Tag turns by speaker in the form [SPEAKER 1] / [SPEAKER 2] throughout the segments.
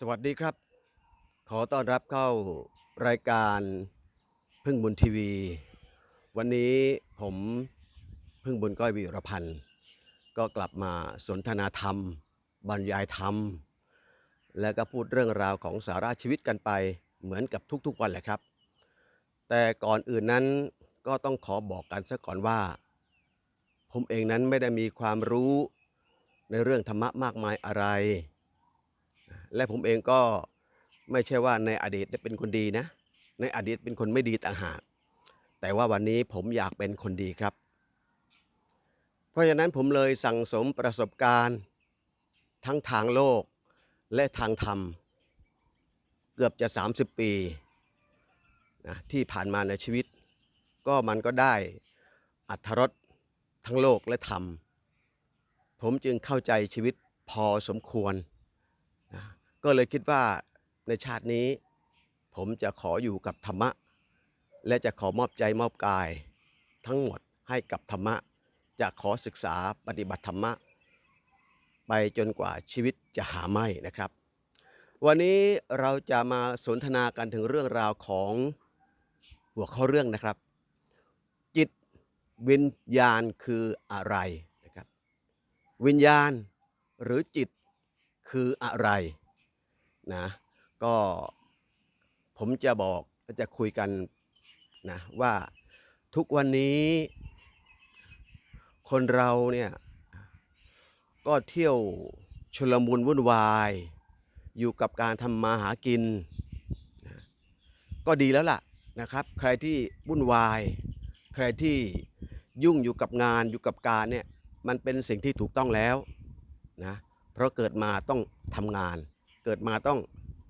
[SPEAKER 1] สวัสดีครับ ขอต้อนรับเข้ารายการพึ่งบุญทีวี วันนี้ผมพึ่งบุญก้อยวีรพันธ์ ก็กลับมาสนทนาธรรม บรรยายธรรม และก็พูดเรื่องราวของสาระชีวิตกันไปเหมือนกับทุกๆวันแหละครับ แต่ก่อนอื่นนั้นก็ต้องขอบอกกันซะก่อนว่า ผมเองนั้นไม่ได้มีความรู้ในเรื่องธรรมะมากมายอะไร และผมเองก็ไม่ใช่ว่าในอดีตเป็นคนดีนะ ในอดีตเป็นคนไม่ดีต่างหาก แต่ว่าวันนี้ผมอยากเป็นคนดีครับ เพราะฉะนั้นผมเลยสั่งสมประสบการณ์ ทั้งทางโลกและทางธรรม เกือบจะ 30 ปีนะที่ผ่านมาในชีวิต ก็มันก็ได้อัธรสทั้งโลกและธรรม ผมจึงเข้าใจชีวิตพอสมควร ก็เลยคิดว่าในชาตินี้ ผมจะขออยู่กับธรรมะ และจะขอมอบใจมอบกาย ทั้งหมดให้กับธรรมะ จะขอศึกษาปฏิบัติธรรมะ ไปจนกว่าชีวิตจะหาไม่นะครับ วันนี้เราจะมาสนทนากันถึงเรื่องราวของหัวข้อเรื่องนะครับ จิตวิญญาณคืออะไรนะครับ วิญญาณหรือจิตคืออะไร นะ ก็ผมจะบอกจะคุยกันนะว่าทุกวันนี้ คนเราเนี่ย ก็เที่ยวชุลมุนวุ่นวาย อยู่กับการทำมาหากินนะก็ดีแล้วล่ะนะครับ ใครที่วุ่นวาย ใครที่ยุ่งอยู่กับงานอยู่กับการเนี่ยมันเป็นสิ่งที่ถูกต้องแล้วนะเพราะเกิดมาต้องทำงาน เกิดมาต้อง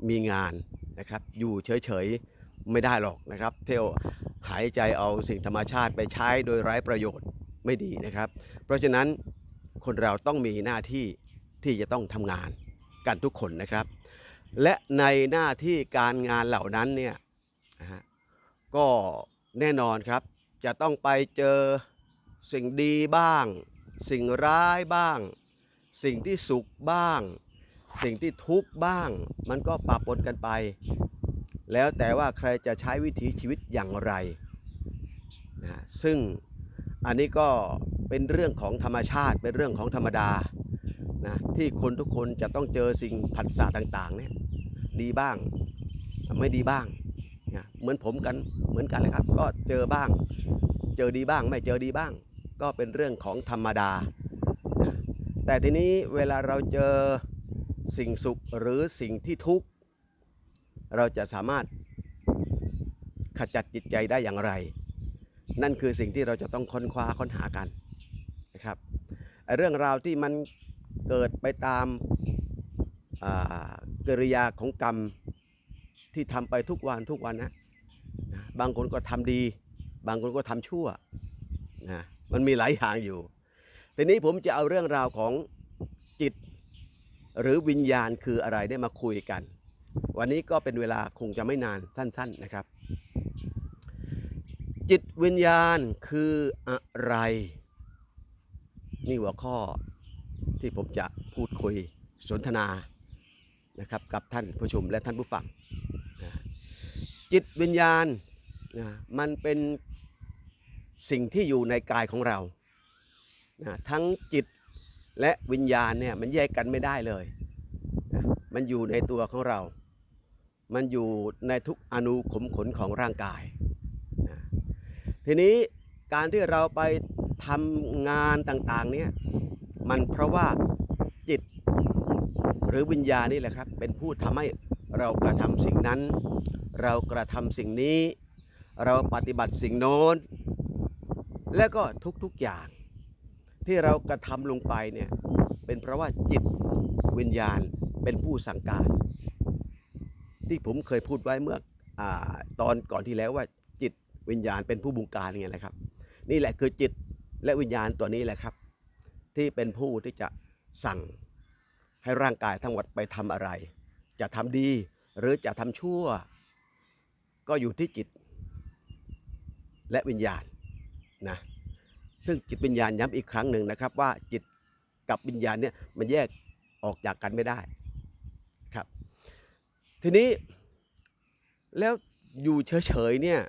[SPEAKER 1] มีงานนะครับ อยู่เฉยๆไม่ได้หรอกนะครับ เที่ยวหายใจเอาสิ่งธรรมชาติไปใช้โดยไร้ประโยชน์ไม่ดีนะครับ เพราะฉะนั้นคนเราต้องมีหน้าที่ที่จะต้องทำงานกันทุกคนนะครับ และในหน้าที่การงานเหล่านั้นเนี่ยนะฮะก็แน่นอนครับ จะต้องไปเจอสิ่งดีบ้าง สิ่งร้ายบ้าง สิ่งที่สุขบ้าง สิ่งที่ทุกข์บ้าง มันก็ปะปนกันไป แล้วแต่ว่าใครจะใช้วิถีชีวิตอย่างไรนะซึ่งอันนี้ก็เป็นเรื่องของธรรมชาติเป็นเรื่องของธรรมดานะที่คนทุกคนจะต้องเจอสิ่งผัสสะต่างๆเนี่ยดีบ้างไม่ดีบ้างนะเหมือนผมกันเหมือนกันเลยครับ ก็เจอบ้าง เจอดีบ้างไม่เจอดีบ้าง ก็เป็นเรื่องของธรรมดาแต่ทีนี้เวลาเราเจอ สิ่งสุขหรือสิ่งที่ทุกข์ เราจะสามารถขจัดจิตใจได้อย่างไร นั่นคือสิ่งที่เราจะต้องค้นคว้าค้นหากันนะครับเรื่องราวที่มันเกิดไปตามอากิริยาของกรรมที่ทำไปทุกวันทุกวันนะนะบางคนก็ทำดี บางคนก็ทำชั่วนะมันมีหลายอย่างอยู่ ทีนี้ผมจะเอาเรื่องราวของ หรือวิญญาณคืออะไรได้มาคุยกัน วันนี้ก็เป็นเวลาคงจะไม่นานสั้น ๆนะครับ จิตวิญญาณคืออะไร นี่หัวข้อที่ผมจะพูดคุยสนทนานะครับกับท่านผู้ชมและท่านผู้ฟัง จิตวิญญาณนะมันเป็นสิ่งที่อยู่ในกายของเรานะทั้งจิต และวิญญาณเนี่ยมันแยกกันไม่ได้เลย มันอยู่ในตัวของเรา มันอยู่ในทุกอนูขมขนของร่างกาย ทีนี้การที่เราไปทำงานต่างๆเนี่ยมันเพราะว่าจิตหรือวิญญาณนี่แหละครับ เป็นผู้ทำให้เรากระทำสิ่งนั้น เรากระทำสิ่งนี้ เราปฏิบัติสิ่งโน้น และก็ทุกๆอย่าง ที่เรากระทำลงไปเนี่ยเป็นเพราะว่าจิตวิญญาณเป็นผู้สั่งการ ที่ผมเคยพูดไว้เมื่ออตอนก่อนที่แล้วว่าจิตวิญญาณเป็นผู้บงการไงนะครับ นี่แหละคือจิตและวิญญาณตัวนี้แหละครับ ที่เป็นผู้ที่จะสั่งให้ร่างกายทั้งหมดไปทำอะไร จะทำดีหรือจะทำชั่ว ก็อยู่ที่จิตและวิญญาณนะ ซึ่งจิตวิญญาณย้ำอีกครั้งหนึ่งนะครับ ว่าจิตกับวิญญาณเนี่ยมันแยกออกจากกันไม่ได้ครับ ทีนี้แล้วอยู่เฉยๆเนี่ย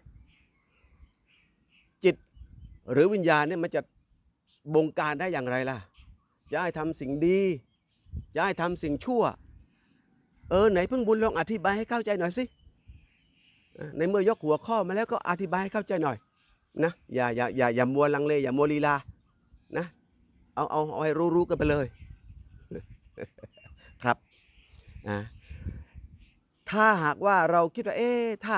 [SPEAKER 1] จิตหรือวิญญาณเนี่ยมันจะบงการได้อย่างไรล่ะจะให้ทำสิ่งดีจะให้ทำสิ่งชั่ว เออไหนเพิ่งบุญลองอธิบายให้เข้าใจหน่อยสิในเมื่อยกหัวข้อมาแล้วก็อธิบายให้เข้าใจหน่อย นะอย่าอย่าอย่าอย่ามัวลังเลอย่ามัวลีลานะเอาเอาเอาให้รู้ๆกันไปเลยครับนะถ้าหากว่าเราคิดว่าเอ๊ะถ้า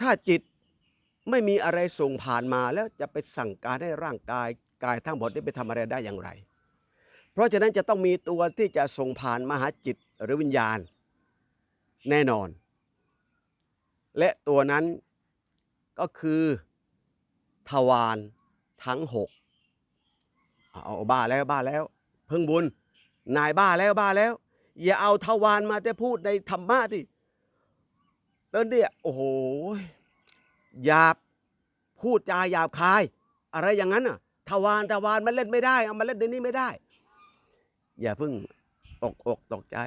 [SPEAKER 1] ถ้าจิตไม่มีอะไรส่งผ่านมาแล้วจะไปสั่งการให้ร่างกายกายทั้งหมดได้ไปทำอะไรได้อย่างไร เพราะฉะนั้นจะต้องมีตัวที่จะส่งผ่านมาหาจิตหรือวิญญาณ แน่นอน และตัวนั้น ก็คือทวารทั้งหกเอาบ้าแล้วบ้าแล้ว เพิ่งบุญ นายบ้าแล้วบ้าแล้ว อย่าเอาทวารมาได้พูดในธรรมะดิเดินเนี่ยโอ้โหหยาบพูดจาหยาบคาย อะไรอย่างนั้นอะทวารทวารมันเล่นไม่ได้เอามาเล่นในนี้ไม่ได้ อย่าเพิ่งตกอกตกใจ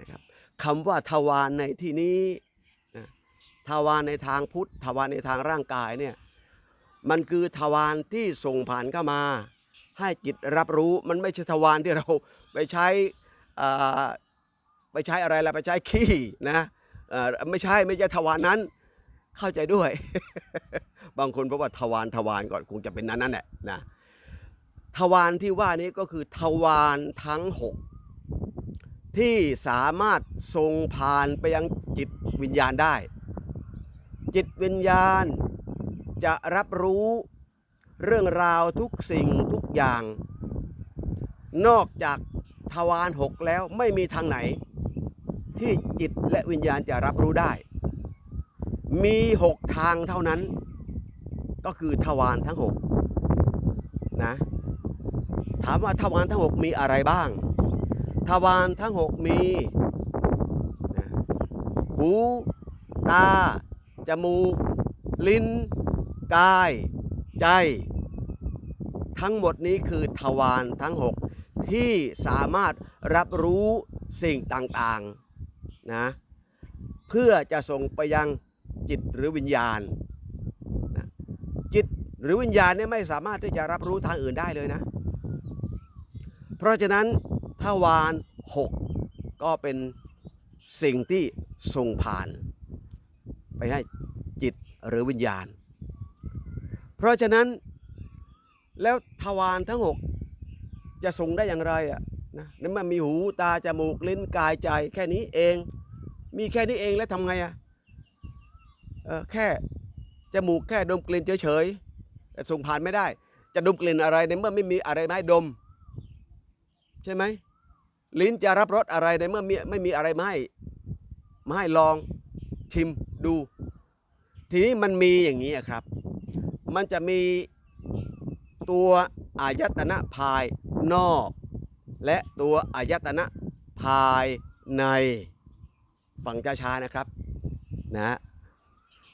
[SPEAKER 1] นะครับคำว่าทวารในที่นี้ ทวารในทางพุทธทวารในทางร่างกายเนี่ยมันคือทวารที่ส่งผ่านเข้ามา ให้จิตรับรู้มันไม่ใช่ทวารที่เราไปใช้ไปใช้อะไรล่ะไปใช้ขี้นะไม่ใช่ไม่ใช่ทวารนั้นเข้าใจด้วย บางคนเพราะว่าทวารทวารก่อนคงจะเป็นนั้นนั่นแหละนะทวารที่ว่านี้ก็คือทวารทั้งหกที่สามารถส่งผ่านไปยังจิตวิญญาณได้ จิตวิญญาณ จะรับรู้เรื่องราวทุกสิ่งทุกอย่าง นอกจากทวารหกแล้วไม่มีทางไหน ที่จิตและวิญญาณจะรับรู้ได้ มีหกทางเท่านั้น ก็คือทวารทั้งหกนะถามว่าทวารทั้งหกมีอะไรบ้าง ทวารทั้งหกมี หู ตา จมูก ลิ้น กาย ใจ ทั้งหมดนี้คือทวารทั้งหกที่สามารถรับรู้สิ่งต่างๆนะเพื่อจะส่งไปยังจิตหรือวิญญาณนะจิตหรือวิญญาณเนี่ยไม่สามารถที่จะรับรู้ทางอื่นได้เลยนะ เพราะฉะนั้นทวารหกก็เป็นสิ่งที่ส่งผ่าน ไปให้ หรือวิญญาณ เพราะฉะนั้นแล้วทวารทั้งหกจะส่งได้อย่างไรอะนะนั่มันมีหูตาจมูกลิ้นกายใจ แค่นี้เอง มีแค่นี้เองแล้วทำไงอะเออแค่จมูกแค่ดมกลิ่นเฉยๆแต่ส่งผ่านไม่ได้ จะดมกลิ่นอะไรในเมื่อไม่มีอะไรมาให้ดม ใช่ไหมลิ้นจะรับรสอะไรในเมื่อไม่มีอะไรมาให้มาให้ลองชิมดู ทีนี้มันมีอย่างนี้ครับ มันจะมีตัวอายตนะภายนอก และตัวอายตนะภายในฟังช้าๆนะครับนะ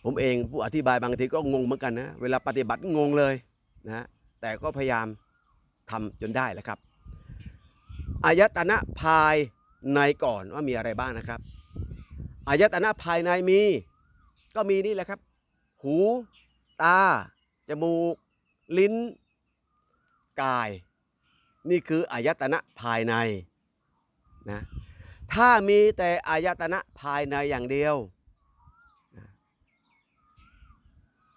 [SPEAKER 1] ผมเองผู้อธิบายบางทีก็งงเหมือนกันนะเวลาปฏิบัติงงเลยนะแต่ก็พยายามทำจนได้แหละครับอายตนะภายในก่อนว่ามีอะไรบ้างนะครับอายตนะภายในมี ก็มีนี่แหละครับ หู ตา จมูก ลิ้น กาย นี่คืออายตนะภายในนะถ้ามีแต่อายตนะภายในอย่างเดียว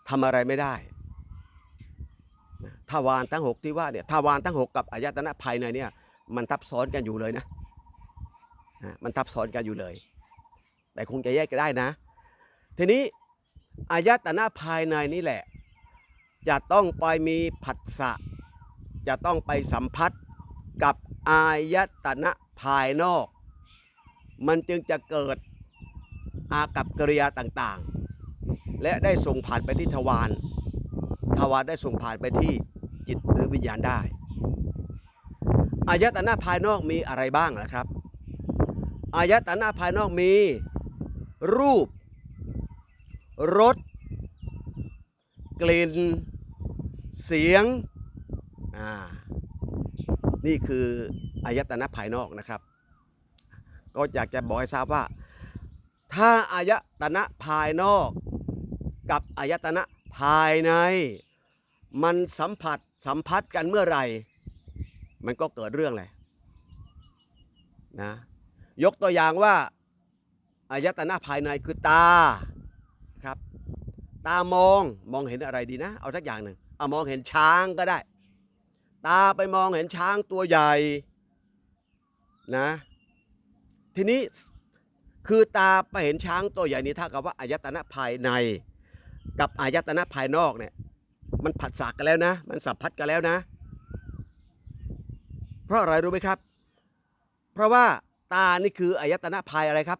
[SPEAKER 1] ทำอะไรไม่ได้ทวารทั้งหกที่ว่าเนี่ยทวารทั้งหกกับอายตนะภายในเนี่ยมันทับซ้อนกันอยู่เลยนะนะมันทับซ้อนกันอยู่เลย แต่คงจะแยกกันได้นะ ทีนี้ อายตนะภายในนี่แหละ จะต้องไปมีผัสสะ จะต้องไปสัมผัสกับอายตนะภายนอก มันจึงจะเกิดอากับกิริยาต่างๆ และได้ส่งผ่านไปที่ทวารทวารได้ส่งผ่านไปที่จิตหรือวิญญาณได้อายตนะภายนอกมีอะไรบ้างนะครับอายตนะภายนอกมีรูป รสกลิ่น เสียงอ่านี่คืออายตนะภายนอกนะครับ ก็อยากจะบอกให้ทราบว่า ถ้าอายตนะภายนอกกับอายตนะภายใน มันสัมผัสสัมพัทธ์กันเมื่อไหร่ มันก็เกิดเรื่องเลยนะยกตัวอย่างว่าอายตนะภายในคือตาามองมองเห็นอะไรดีนะ เอาสักอย่างหนึ่งเอามองเห็นช้างก็ได้ ตาไปมองเห็นช้างตัวใหญ่นะ ทีนี้คือตาไปเห็นช้างตัวใหญ่นี้เท่ากับว่าอายตนะภายในกับอายตนะภายนอกเนี่ยมันผัสสะกันแล้วนะ มันสัมพัทธ์กันแล้วนะ เพราะอะไรรู้ไหมครับ เพราะว่าตานี่คืออายตนะภายอะไรครับ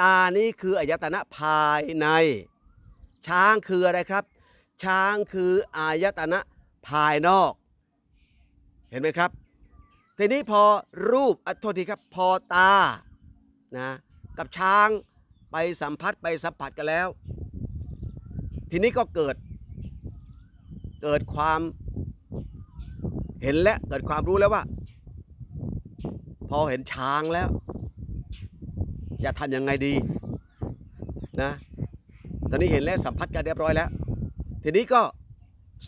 [SPEAKER 1] ตานี่คืออายตนะภายใน ช้างคืออะไรครับ ช้างคืออายตนะภายนอก เห็นไหมครับ ทีนี้พอรูปอโทษทีครับพอตานะกับช้างไปสัมผัสไปสัมผัสกันแล้ว ทีนี้ก็เกิดเกิดความเห็นและเกิดความรู้แล้วว่า พอเห็นช้างแล้ว จะทำยังไงดีนะ ตอนนี้เห็นแล้วสัมผัสกันเรียบร้อยแล้ว ทีนี้ก็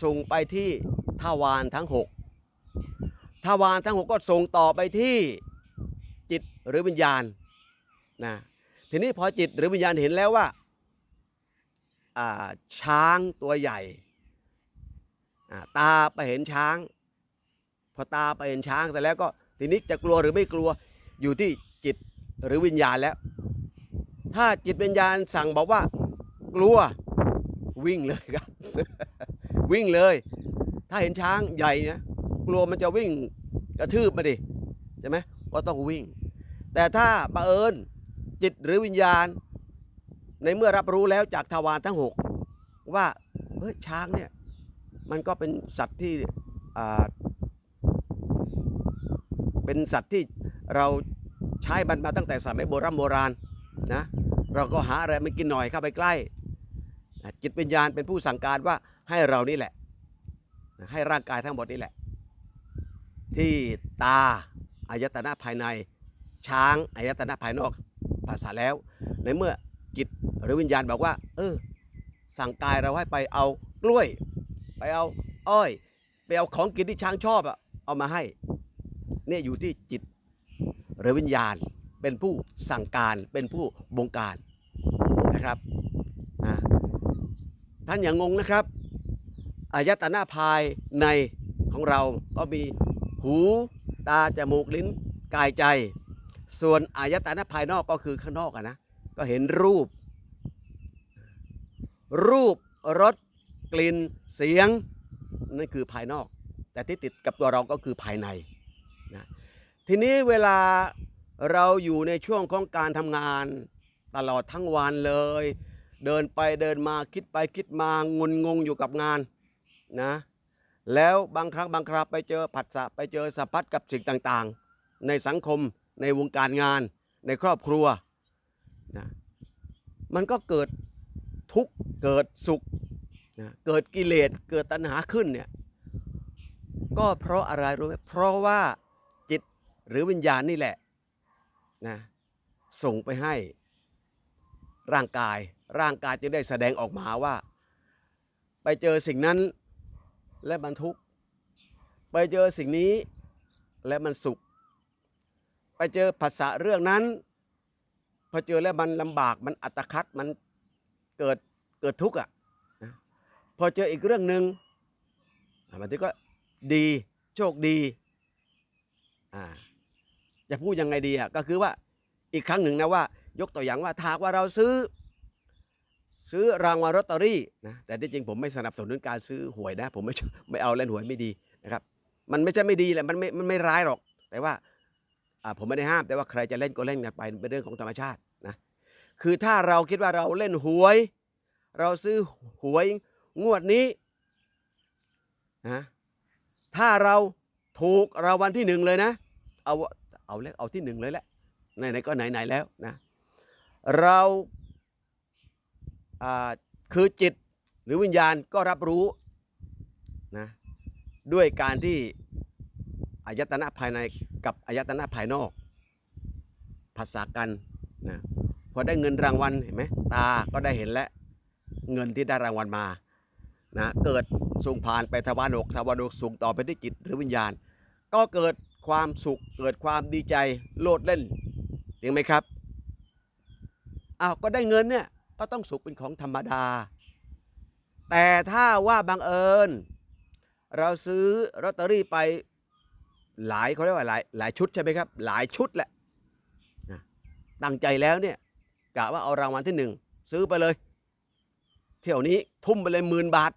[SPEAKER 1] ส่งไปที่ทวารทั้งหกทวารทั้งหกก็ส่งต่อไปที่จิตหรือวิญญาณนะทีนี้พอจิตหรือวิญญาณเห็นแล้วว่าช้างตัวใหญ่ตาไปเห็นช้าง พอตาไปเห็นช้างเสร็จแล้วก็ทีนี้จะกลัวหรือไม่กลัวอยู่ที่จิตหรือวิญญาณแล้ว ถ้าจิตวิญญาณสั่งบอกว่า กลัววิ่งเลยครับ วิ่งเลย ถ้าเห็นช้างใหญ่เนี่ยกลัวมันจะวิ่งกระทืบมาดิใช่ไหมก็ต้องวิ่ง แต่ถ้าบังเอิญจิตหรือวิญญาณ ในเมื่อรับรู้แล้วจากทวารทั้งหกว่าเฮ้ยช้างเนี่ยมันก็เป็นสัตว์ที่เป็นสัตว์ที่เราใช้มันมาตั้งแต่สมัยโบราณโบราณนะเราก็หาอะไรมันกินหน่อยเข้าไปใกล้ จิตวิญญาณเป็นผู้สั่งการว่าให้เรานี่แหละ ให้ร่างกายทั้งหมดนี่แหละ ที่ตาอายตนะภายในช้างอายตนะภายนอกภาษาแล้ว ในเมื่อจิตหรือวิญญาณบอกว่า เออ สั่งกายเราให้ไปเอากล้วย ไปเอาอ้อย ไปเอาของกินที่ช้างชอบอะเอามาให้เนี่ยอยู่ที่จิตหรือวิญญาณเป็นผู้สั่งการเป็นผู้บงการนะครับ ท่านอย่างงงนะครับ อายตนะภายในของเราก็มีหูตาจมูกลิ้นกายใจ ส่วนอายตนะภายนอกก็คือข้างนอกอะนะก็เห็นรูป รูปรสกลิ่นเสียงนั่นคือภายนอก แต่ที่ติดกับตัวเราก็คือภายในนะทีนี้เวลาเราอยู่ในช่วงของการทำงานตลอดทั้งวันเลย เดินไปเดินมาคิดไปคิดมางุนงงอยู่กับงานนะแล้วบางครั้งบางคราไปเจอผัสสะไปเจอสัมพัทกับสิ่งต่างๆ ในสังคมในวงการงาน ในครอบครัวนะมันก็เกิดทุกข์เกิดสุขนะเกิดกิเลสเกิดตัณหาขึ้นเนี่ยก็เพราะอะไรรู้ไหมเพราะว่าจิตหรือวิญญาณนี่แหละนะส่งไปให้ร่างกาย ร่างกายจะได้แสดงออกมาว่า ไปเจอสิ่งนั้นและมันทุกข์ไปเจอสิ่งนี้และมันสุข ไปเจอภาษาเรื่องนั้นพอเจอแล้วมันลำบากมันอัตคัดมันเกิดเกิดทุกข์อะนะพอเจออีกเรื่องหนึ่งอะมันก็ดีโชคดีอ่าจะพูดยังไงดีอะก็คือว่าอีกครั้งหนึ่งนะว่า ยกตัวอย่างว่าถ้าหากว่าเราซื้อ ซื้อรางวัลลอตเตอรี่นะแต่ที่จริงผมไม่สนับสนุนการซื้อหวยนะ ผมไม่ไม่เอาเล่นหวยไม่ดีนะครับ มันไม่ใช่ไม่ดีแหละมันไม่มันไม่ร้ายหรอก แต่ว่าอ่าผมไม่ได้ห้าม แต่ว่าใครจะเล่นก็เล่นกันไปเป็นเรื่องของธรรมชาตินะคือถ้าเราคิดว่าเราเล่นหวย เราซื้อหวยงวดนี้นะถ้าเราถูกรางวัลที่หนึ่งเลยนะ เอาเอาเลยเอาที่หนึ่งเลยแหละไหนๆก็ไหนๆแล้วนะเรา คือจิตหรือวิญญาณก็รับรู้นะด้วยการที่อายตนะภายในกับอายตนะภายนอกผัสสะกันนะพอได้เงินรางวัลเห็นไหมตาก็ได้เห็นแล้วเงินที่ได้รางวัลมานะเกิดส่งผ่านไปทวารหกทวารหกส่งต่อไปที่จิตหรือวิญญาณ ก็เกิดความสุขเกิดความดีใจโลดเล่นจริงไหมครับอ้าวก็ได้เงินเนี่ย ก็ต้องสุขเป็นของธรรมดา แต่ถ้าว่าบังเอิญ เราซื้อลอตเตอรี่ไปหลายเขาเรียกว่าหลายหลายชุดใช่ไหมครับ หลายชุดแหละตั้งใจแล้วเนี่ยกะว่าเอารางวัลที่หนึ่งซื้อไปเลย เที่ยวนี้ทุ่มไปเลยหมื่นบาท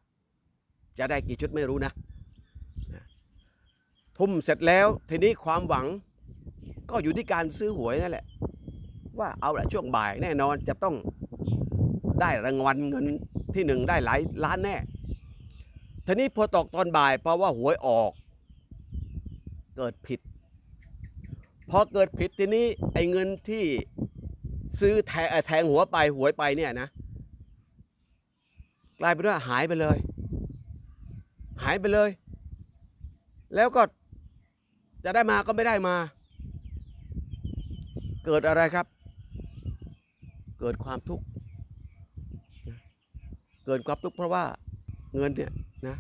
[SPEAKER 1] จะได้กี่ชุดไม่รู้นะนะทุ่มเสร็จแล้วทีนี้ความหวังก็อยู่ที่การซื้อหวยนั่นแหละ ว่าเอาละช่วงบ่ายแน่นอนจะต้อง ได้รางวัลเงินที่หนึ่งได้หลายล้านแน่ทีนี้พอตกตอนบ่ายเพราะว่าหวยออก เกิดผิดพอเกิดผิดทีนี้ไอ้เงินที่ซื้อแทงแทงหัวไปหวยไปเนี่ยนะ กลายเป็นว่าหายไปเลย หายไปเลย แล้วก็จะได้มาก็ไม่ได้มา เกิดอะไรครับ เกิดความทุกข์ กิดความทุกข์เพราะว่าเงินเนี่ยนะ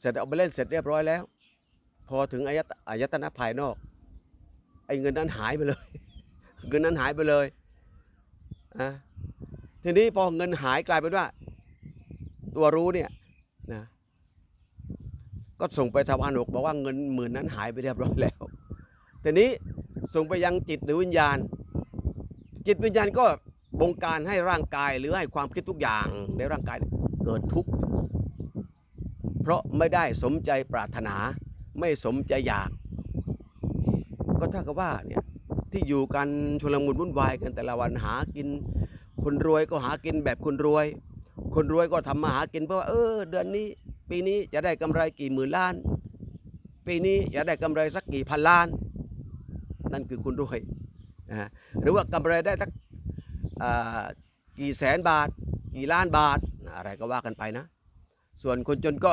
[SPEAKER 1] เสร็จเอาไปเล่นเสร็จเรียบร้อยแล้ว พอถึงอายตอายตนะภายนอกไอ้เงินนั้นหายไปเลย เงินนั้นหายไปเลยอะทีนี้พอเงินหายกลายเป็นว่า ตัวรู้เนี่ยนะก็ส่งไปทวารหกบอกว่าเงินหมื่นนั้นหายไปเรียบร้อยแล้วทีนี้ส่งไปยังจิตหรือวิญญาณ จิตวิญญาณก็ บงการให้ร่างกายหรือให้ความคิดทุกอย่างในร่างกายเกิดทุกข์เพราะไม่ได้สมใจปรารถนา ไม่สมใจอยาก ก็เท่ากับว่าเนี่ยที่อยู่กันชลมุนวุ่นวายกันแต่ละวันหากิน คนรวยก็หากินแบบคนรวย คนรวยก็ทำมาหากินเพราะว่าเออ เดือนนี้ ปีนี้จะได้กำไรกี่หมื่นล้าน ปีนี้จะได้กำไรสักกี่พันล้าน นั่นคือคนรวยนะฮะหรือว่ากำไรได้สัก กี่แสนบาท กี่ล้านบาท อะไรก็ว่ากันไปนะ ส่วนคนจนก็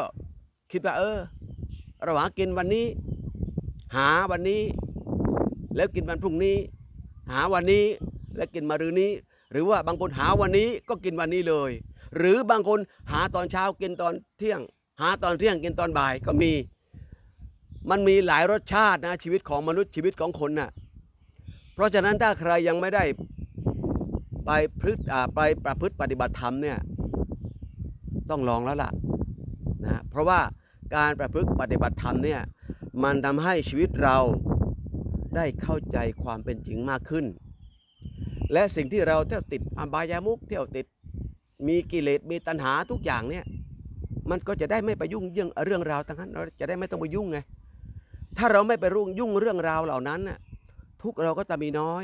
[SPEAKER 1] คิดว่าเออเราหากินวันนี้ หาวันนี้ แล้วกินวันพรุ่งนี้ หาวันนี้แล้วกินมารืนนี้ หรือว่าบางคนหาวันนี้ก็กินวันนี้เลย หรือบางคนหาตอนเช้ากินตอนเที่ยง หาตอนเที่ยงกินตอนบ่ายก็มี มันมีหลายรสชาตินะชีวิตของมนุษย์ชีวิตของคนน่ะเพราะฉะนั้นถ้าใครยังไม่ได้ ไปพฤติอ่าไปประพฤติปฏิบัติธรรมเนี่ยต้องลองแล้วล่ะนะเพราะว่าการประพฤติปฏิบัติธรรมเนี่ยมันทำให้ชีวิตเราได้เข้าใจความเป็นจริงมากขึ้น และสิ่งที่เราเที่ยวติดอบายามุกเที่ยวติดมีกิเลสมีตัณหาทุกอย่างเนี่ยมันก็จะได้ไม่ไปยุ่งเรื่องเรื่องราวทั้งนั้นเราจะได้ไม่ต้องไปยุ่งไงถ้าเราไม่ไปรุ่งยุ่งเรื่องราวเหล่านั้นน่ะทุกเราก็จะมีน้อย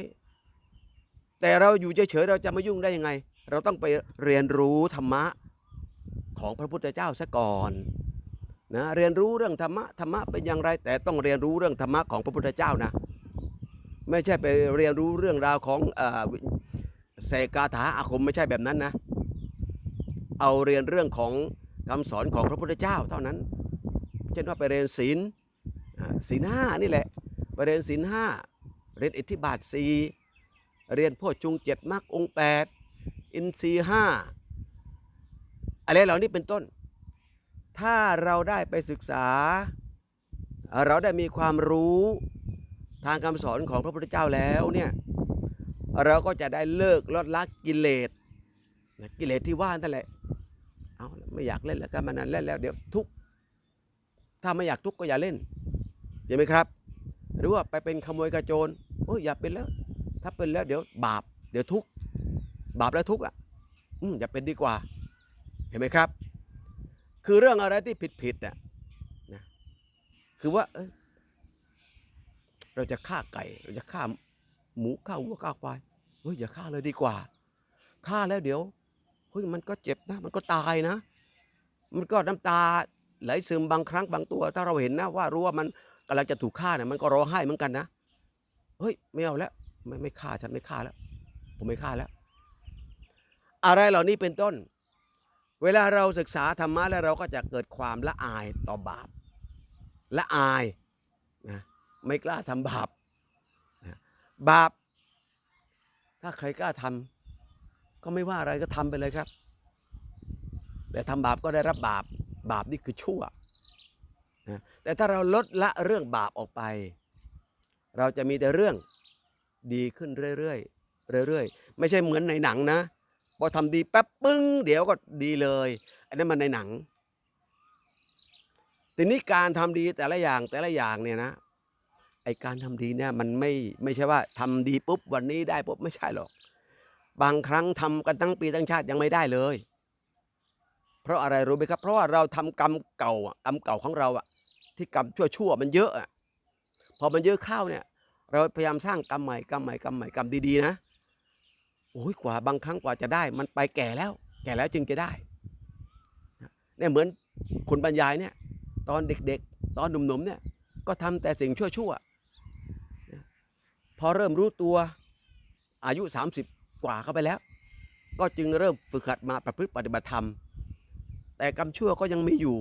[SPEAKER 1] แต่เราอยู่เฉยๆเราจะไม่ยุ่งได้ยังไง เราต้องไปเรียนรู้ธรรมะของพระพุทธเจ้าซะก่อนนะเรียนรู้เรื่องธรรมะธรรมะเป็นอย่างไร แต่ต้องเรียนรู้เรื่องธรรมะของพระพุทธเจ้านะ ไม่ใช่ไปเรียนรู้เรื่องราวของเอ่อเสกาถาอาคมไม่ใช่แบบนั้นนะ เอาเรียนเรื่องของคำสอนของพระพุทธเจ้าเท่านั้น เช่นว่าไปเรียนศีลศีลห้านี่แหละไปเรียนศีลห้าเรียนอิทธิบาทสี่ เรียนพ่อจุงเจ็ดมรรคองแปดอินทรีห้าอะไรเหล่านี้เป็นต้น ถ้าเราได้ไปศึกษา เราได้มีความรู้ทางคำสอนของพระพุทธเจ้าแล้วเนี่ยเราก็จะได้เลิกลดละกิเลสกิเลสที่ว่านั่นแหละเอาไม่อยากเล่นแล้วกันมันนั้นเล่นแล้วเดี๋ยวทุกถ้าไม่อยากทุกก็อย่าเล่นเห็นไหมครับ หรือว่าไปเป็นขโมยกระโจรโอ้ยอย่าเป็นแล้ว ถ้าเป็นแล้วเดี๋ยวบาป เดี๋ยวทุกข์บาปแล้วทุกข์อะอืมอย่าเป็นดีกว่า เห็นไหมครับ คือเรื่องอะไรที่ผิดผิดๆน่ะนะคือว่า เอ้ยเราจะฆ่าไก่ เราจะฆ่าหมูฆ่าวัวฆ่าควายเฮ้ยอย่าฆ่าเลยดีกว่าฆ่าแล้วเดี๋ยวเฮ้ยมันก็เจ็บนะ มันก็ตายนะ มันก็น้ำตาไหลซึมบางครั้งบางตัว ถ้าเราเห็นนะว่ารู้ว่ามันกำลังจะถูกฆ่าเนี่ยมันก็ร้องไห้เหมือนกันนะเฮ้ยไม่เอาแล้ว ไม่ไม่ฆ่าฉันไม่ฆ่าแล้ว ผมไม่ฆ่าแล้ว อะไรเหล่านี้เป็นต้น เวลาเราศึกษาธรรมะแล้วเราก็จะเกิดความละอายต่อบาปละอายนะไม่กล้าทำบาปนะบาป ถ้าใครกล้าทำก็ไม่ว่าอะไรก็ทำไปเลยครับ แต่ทำบาปก็ได้รับบาปบาปนี่คือชั่วนะแต่ถ้าเราลดละเรื่องบาปออกไป เราจะมีแต่เรื่อง ดีขึ้นเรื่อยๆเรื่อยๆ ไม่ใช่เหมือนในหนังนะพอทำดีแป๊บปึ้ง เดี๋ยวก็ดีเลย อันนั้นมันในหนัง ทีนี้การทำดีแต่ละอย่างแต่ละอย่างเนี่ยนะไอการทำดีเนี่ยมันไม่ไม่ใช่ว่าทำดีปุ๊บวันนี้ได้ปุ๊บไม่ใช่หรอก บางครั้งทำกันทั้งปีทั้งชาติยังไม่ได้เลย เพราะอะไรรู้ไหมครับ เพราะว่าเราทำกรรมเก่ากรรมเก่าของเราอะที่กรรมชั่วๆมันเยอะอะพอมันเยอะเข้าเนี่ย เราพยายามสร้างกรรมใหม่กรรมใหม่กรรมใหม่กรรมดีๆนะโอ้ยกว่าบางครั้งกว่าจะได้ มันไปแก่แล้ว แก่แล้วจึงจะได้เนี่ยเหมือนคุณบรรยายเนี่ย ตอนเด็กๆ ตอนหนุ่มๆเนี่ยก็ทำแต่สิ่งชั่วๆพอเริ่มรู้ตัวอายุ 30 กว่าเข้าไปแล้ว ก็จึงเริ่มฝึกหัดมาประพฤติปฏิบัติธรรม แต่กรรมชั่วก็ยังมีอยู่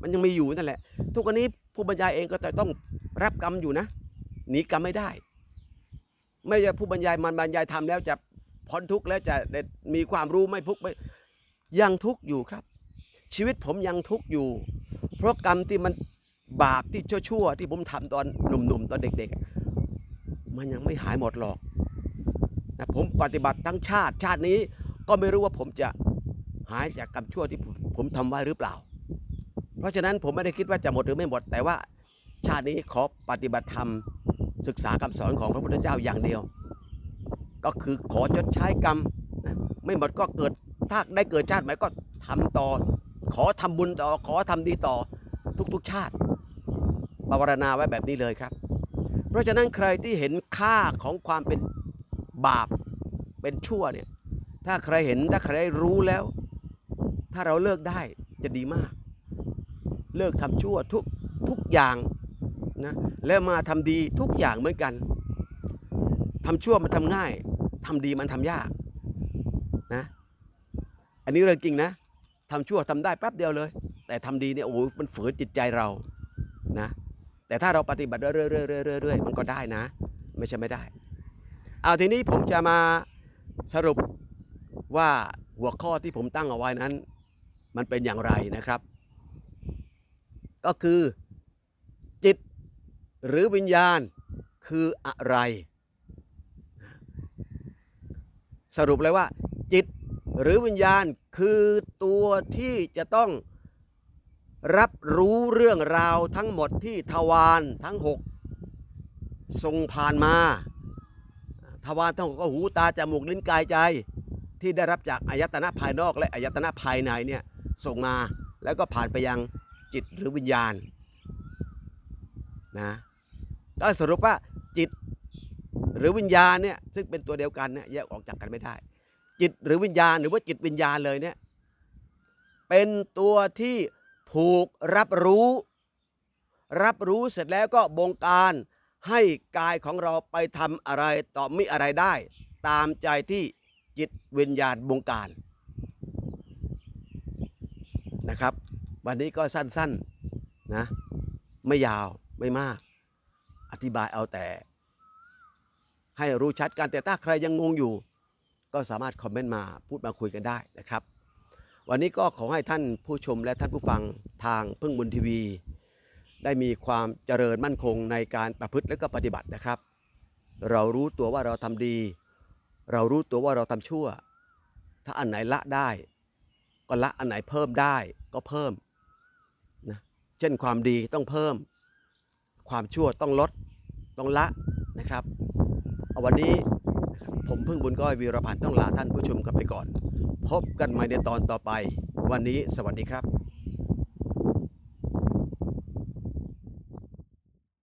[SPEAKER 1] มันยังมีอยู่นั่นแหละ ทุกวันนี้ผู้บรรยายเองก็ต้องรับกรรมอยู่นะ หนีกรรมไม่ได้ ไม่ใช่ผู้บรรยายมันบรรยายทำแล้วจะพ้นทุกข์แล้วจะมีความรู้ไม่ทุกข์ไม่ยังทุกข์อยู่ครับ ชีวิตผมยังทุกข์อยู่ เพราะกรรมที่มันบาปที่ชั่วๆที่ผมทำตอนหนุ่มๆตอนเด็ก ๆ มันยังไม่หายหมดหรอกนะผมปฏิบัติทั้งชาติชาตินี้ก็ไม่รู้ว่าผมจะหายจากกรรมชั่วที่ผมผมทำไว้หรือเปล่า เพราะฉะนั้นผมไม่ได้คิดว่าจะหมดหรือไม่หมดแต่ว่าชาตินี้ขอปฏิบัติธรรม ศึกษาคำสอนของพระพุทธเจ้าอย่างเดียว ก็คือขอชดใช้กรรม ไม่หมดก็เกิดถ้าได้เกิดชาติใหม่ก็ทำต่อ ขอทำบุญต่อขอทำดีต่อทุกๆชาติภาวนาไว้แบบนี้เลยครับ เพราะฉะนั้นใครที่เห็นค่าของความเป็นบาปเป็นชั่วเนี่ยถ้าใครเห็นถ้าใครรู้แล้ว ถ้าเราเลิกได้จะดีมาก เลิกทำชั่วทุกทุกอย่าง นะแล้วมาทำดีทุกอย่างเหมือนกันทำชั่วมันทำง่ายทำดีมันทำยากนะอันนี้เรื่องจริงนะทำชั่วทำได้แป๊บเดียวเลย แต่ทำดีเนี่ยโอ้โหมันฝืนจิตใจเรานะแต่ถ้าเราปฏิบัติเรื่อยๆๆๆมันก็ได้นะ ไม่ใช่ไม่ได้เอาทีนี้ผมจะมาสรุปว่าหัวข้อที่ผมตั้งเอาไว้นั้น มันเป็นอย่างไรนะครับ ก็คือ หรือวิญญาณคืออะไร สรุปเลยว่า จิตหรือวิญญาณคือตัวที่จะต้องรับรู้เรื่องราวทั้งหมดที่ทวารทั้งหกทรงผ่านมาทวารทั้งหกก็หูตาจมูกลิ้นกายใจ ที่ได้รับจากอายตนะภายนอกและอายตนะภายในเนี่ยส่งมาแล้วก็ผ่านไปยังจิตหรือวิญญาณนะ ก็สรุปว่าจิตหรือวิญญาณเนี่ยซึ่งเป็นตัวเดียวกันเนี่ยแยกออกจากกันไม่ได้ จิตหรือวิญญาณหรือว่าจิตวิญญาณเลยเนี่ยเป็นตัวที่ถูกรับรู้ รับรู้เสร็จแล้วก็บงการให้กายของเราไปทำอะไรต่อมิอะไรได้ ตามใจที่จิตวิญญาณบงการนะครับ วันนี้ก็สั้นๆนะไม่ยาวไม่มาก อธิบายเอาแต่ ให้รู้ชัดกันแต่ถ้าใครยังงงอยู่ ก็สามารถคอมเมนต์มาพูดมาคุยกันได้นะครับ วันนี้ก็ขอให้ท่านผู้ชมและท่านผู้ฟังทางพึ่งบุญทีวี ได้มีความเจริญมั่นคงในการประพฤติและก็ปฏิบัตินะครับ เรารู้ตัวว่าเราทำดี เรารู้ตัวว่าเราทำชั่ว ถ้าอันไหนละได้ ก็ละอันไหนเพิ่มได้ก็เพิ่มนะเช่นความดีต้องเพิ่ม ความชั่วต้องลดต้องละนะครับเอาวันนี้ผมพึ่งบุญก้อยวีรพันธ์ต้องลาท่านผู้ชมกันไปก่อน พบกันใหม่ในตอนต่อไป วันนี้สวัสดีครับ